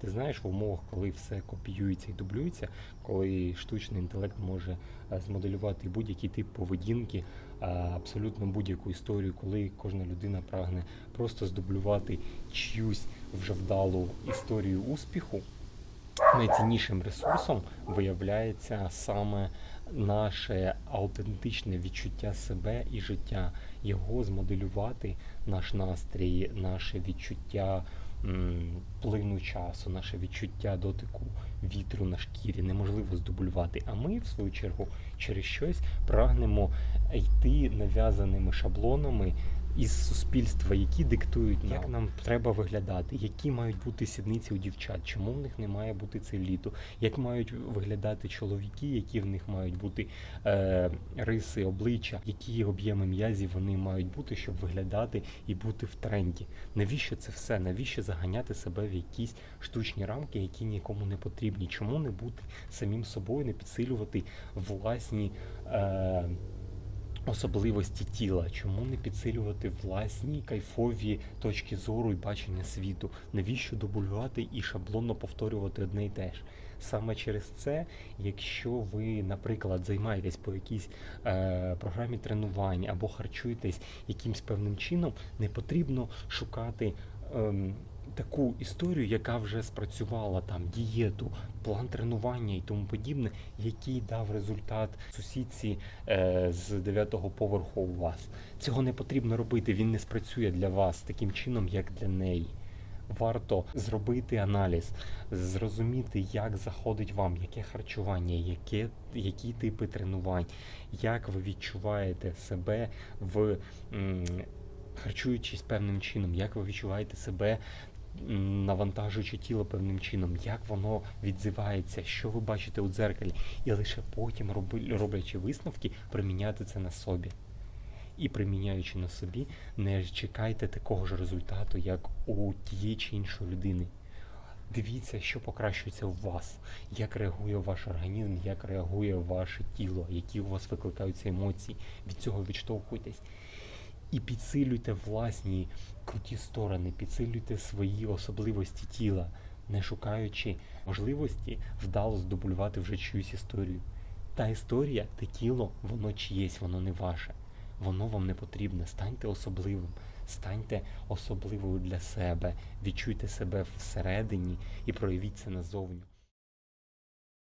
Ти знаєш, в умовах, коли все копіюється і дублюється, коли штучний інтелект може е, змоделювати будь-який тип поведінки, е, абсолютно будь-яку історію, коли кожна людина прагне просто здублювати чиюсь вже вдалу історію успіху, найціннішим ресурсом виявляється саме наше аутентичне відчуття себе і життя, його змоделювати, наш настрій, наше відчуття плину часу, наше відчуття дотику вітру на шкірі неможливо здублювати. А ми, в свою чергу, через щось прагнемо йти нав'язаними шаблонами із суспільства, які диктують, як нам треба виглядати, які мають бути сідниці у дівчат, чому в них не має бути целіту, як мають виглядати чоловіки, які в них мають бути е, риси обличчя, які об'єми м'язів вони мають бути, щоб виглядати і бути в тренді. Навіщо це все? Навіщо заганяти себе в якісь штучні рамки, які нікому не потрібні? Чому не бути самим собою, не підсилювати власні. Е, особливості тіла, чому не підсилювати власні кайфові точки зору і бачення світу? Навіщо дублювати і шаблонно повторювати одне й те ж? Саме через це, якщо ви, наприклад, займаєтесь по якійсь е, програмі тренувань або харчуєтесь якимсь певним чином, не потрібно шукати. ем, Таку історію, яка вже спрацювала там дієту, план тренування і тому подібне, який дав результат сусідці е, з дев'ятого поверху у вас. Цього не потрібно робити. Він не спрацює для вас таким чином, як для неї. Варто зробити аналіз, зрозуміти, як заходить вам, яке харчування, яке, які типи тренувань, як ви відчуваєте себе в м, харчуючись певним чином, як ви відчуваєте себе навантажуючи тіло певним чином, як воно відзивається, що ви бачите у дзеркалі, і лише потім, роблячи висновки, приміняти це на собі. І приміняючи на собі, не чекайте такого ж результату, як у тієї чи іншої людини. Дивіться, що покращується у вас, як реагує ваш організм, як реагує ваше тіло, які у вас викликаються емоції. Від цього відштовхуйтесь. І підсилюйте власні круті сторони, підсилюйте свої особливості тіла, не шукаючи можливості вдало здобулювати вже чиюсь історію. Та історія, те тіло, воно чиєсь, воно не ваше. Воно вам не потрібне. Станьте особливим, станьте особливою для себе, відчуйте себе всередині і проявіть це назовню.